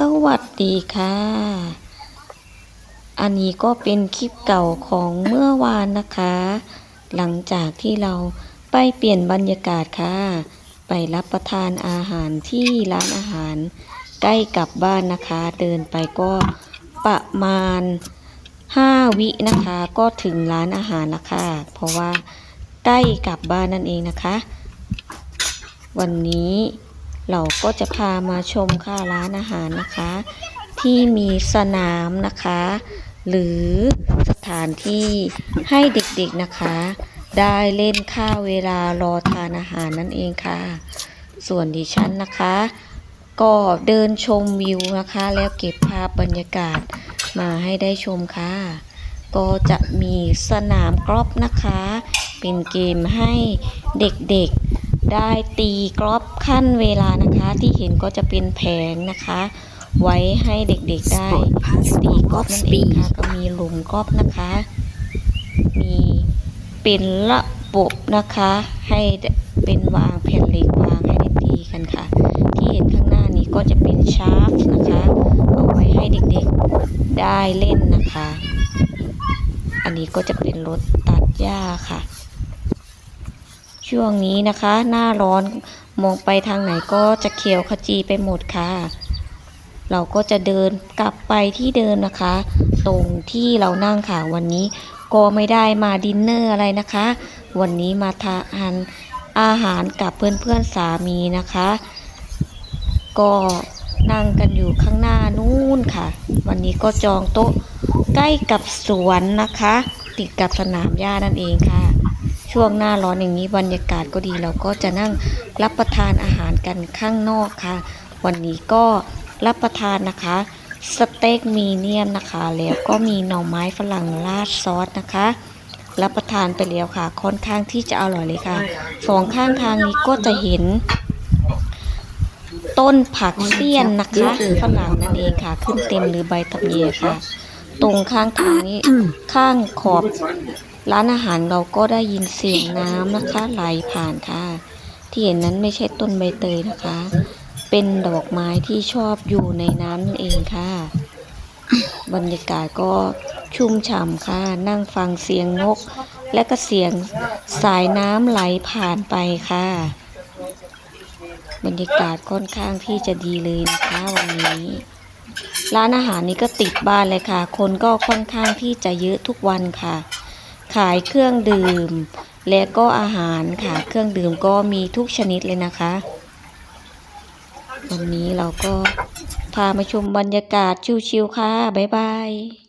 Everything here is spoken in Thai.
สวัสดีค่ะ อันนี้ก็เป็นคลิปเก่าของเมื่อวานนะคะ หลังจากที่เราไปเปลี่ยนบรรยากาศค่ะ ไปรับประทานอาหารที่ร้านอาหาร ใกล้กับบ้านนะคะ เดินไปก็ประมาณ 5 วินะคะ ก็ถึงร้านอาหารแล้วค่ะ เพราะว่าใกล้กับบ้านนั่นเองนะคะ วันนี้ เราก็จะพามาชมค่ะร้านอาหารนะคะ ที่มีสนามนะคะ หรือสถานที่ให้เด็กๆนะคะ ได้เล่นข้าเวลารอทานอาหารนั่นเองค่ะ ส่วนดิฉันนะคะ ก็เดินชมวิวนะคะ แล้วเก็บภาพบรรยากาศมาให้ได้ชมค่ะ ก็จะมีสนามกรอล์ฟนะคะ เป็นเกมให้เด็กๆ ได้ตีกรอล์ฟขั้นเวลานะคะ ที่เห็นก็จะเป็นแผงนะคะ ไว้ให้เด็กๆได้ตีกรอล์ฟนั่นเองค่ะก็มีหลุมกรอล์ฟนะคะ มีเป็นระบบนะคะ ให้เป็นวางแผ่นเหล็กวางให้ได้ตีกันค่ะ ที่เห็นข้างหน้านี้ก็จะเป็นชาร์ฟนะคะเอาไว้ให้เด็กๆได้เล่นนะคะ อันนี้ก็จะเป็นรถตัดหญ้าค่ะ ช่วงนี้นะคะ หน้าร้อนมองไปทางไหนก็จะเขียวขจีไปหมดค่ะ เราก็จะเดินกลับไปที่เดิมนะคะ ตรงที่เรานั่งค่ะวันนี้ก็ไม่ได้มาดินเนอร์อะไรนะคะ วันนี้มาทานอาหารกับเพื่อนๆสามีนะคะ ก็นั่งกันอยู่ข้างหน้านู่นค่ะ วันนี้ก็จองโต๊ะใกล้กับสวนนะคะ ติดกับสนามหญ้านั่นเองค่ะ ช่วงหน้าร้อนอย่างนี้บรรยากาศก็ดีเราก็จะนั่งรับประทานอาหารกันข้างนอกค่ะ วันนี้ก็รับประทานนะคะสเต็กมีเนียมนะคะ แล้วก็มีหน่อไม้ฝรั่งราดซอสนะคะ รับประทานไปแล้วค่ะ ค่อนข้างที่จะอร่อยเลยค่ะสองข้างทางนี้ก็จะเห็น ต้นผักเสี้ยนนะคะฝรั่งนั่นเองค่ะ ขึ้นเต็มหรือใบตะเบียค่ะ ตรงข้างทางนี้ข้างขอบ ร้านอาหารเราก็ได้ยินเสียงน้ำนะคะ ไหลผ่านค่ะ ที่เห็นนั้นไม่ใช่ต้นใบเตยนะคะ เป็นดอกไม้ที่ชอบอยู่ในน้ำนั่นเองค่ะ บรรยากาศก็ชุ่มฉ่ำค่ะ นั่งฟังเสียงนก และก็เสียงสายน้ำไหลผ่านไปค่ะ บรรยากาศค่อนข้างที่จะดีเลยนะคะวันนี้ร้านอาหารนี้ก็ติดบ้านเลยค่ะ คนก็ค่อนข้างที่จะเยอะทุกวันค่ะ ขายเครื่องดื่ม และก็อาหารค่ะ เครื่องดื่มก็มีทุกชนิดเลยนะคะ วันนี้เราก็พามาชมบรรยากาศชิวๆค่ะ บ๊ายบาย